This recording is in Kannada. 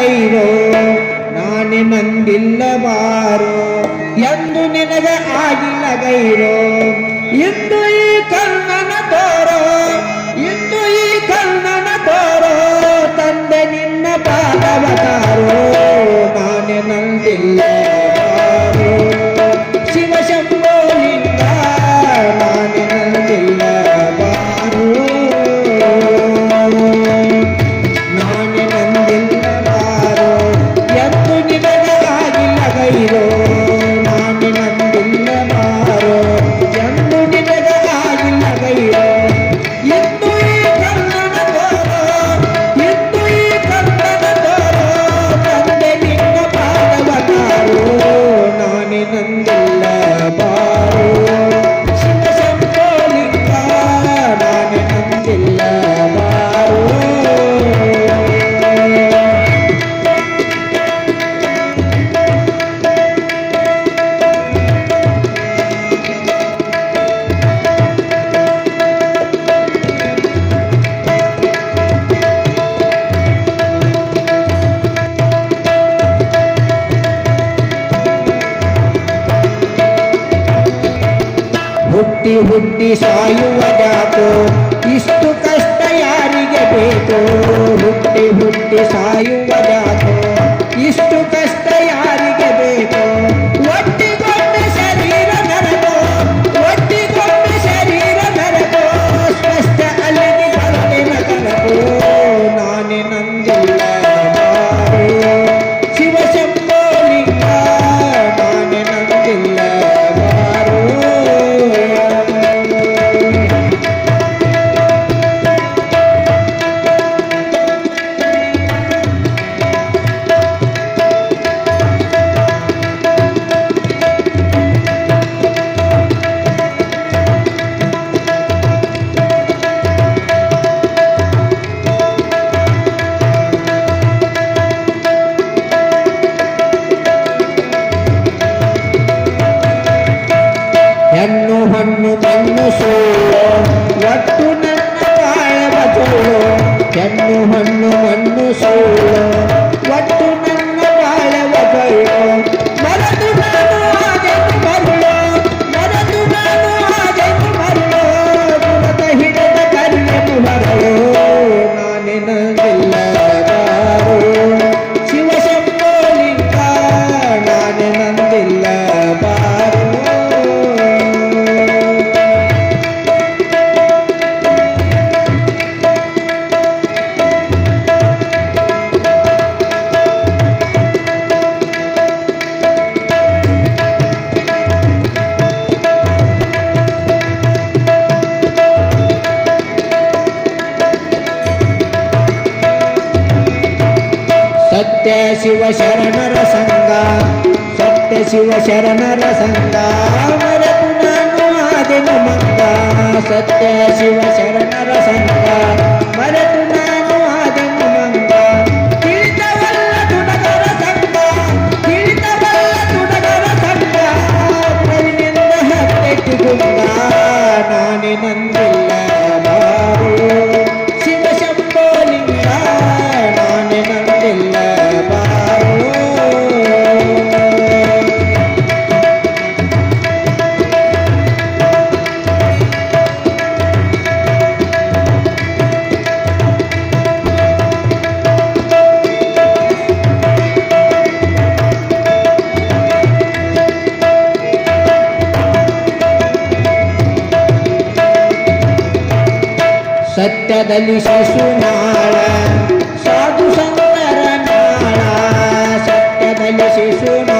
ಕೈರೋ ನಾನೇ ನಂಬಿಲ್ಲವಾರೋ ಎಂದು ನಿನಗೆ ಆಗಿಲ್ಲ ಗೈರೋ ಎಂದು ಹುಟ್ಟಿ ಹುಟ್ಟಿ ಸಾಯುವ ಜಾತು ಇಷ್ಟು ಕಷ್ಟ ಯಾರಿಗೆ ಬೇಕು ಹುಟ್ಟಿ ಹುಟ್ಟಿ ಸಾಯುವ ಕಣ್ಣು ಹಣ್ಣು ಮಣ್ಣು ಸೋಳ. ಶಿವ ಶರಣರ ಸಂಗ ಸತ್ಯ ಶಿವ ಶರಣರ ಸಂಗ ಮರೆಪು ಮಂಗ ಸತ್ಯ ಶಿವ ಶರಣ ಬೆಟ್ಟದಲ್ಲಿ ಶಿಶುನಾಳ ಸಾಧು ಸಂತರನಾಳ ಸತ್ಯದಲ್ಲಿ ಶಿಶುನಾಳ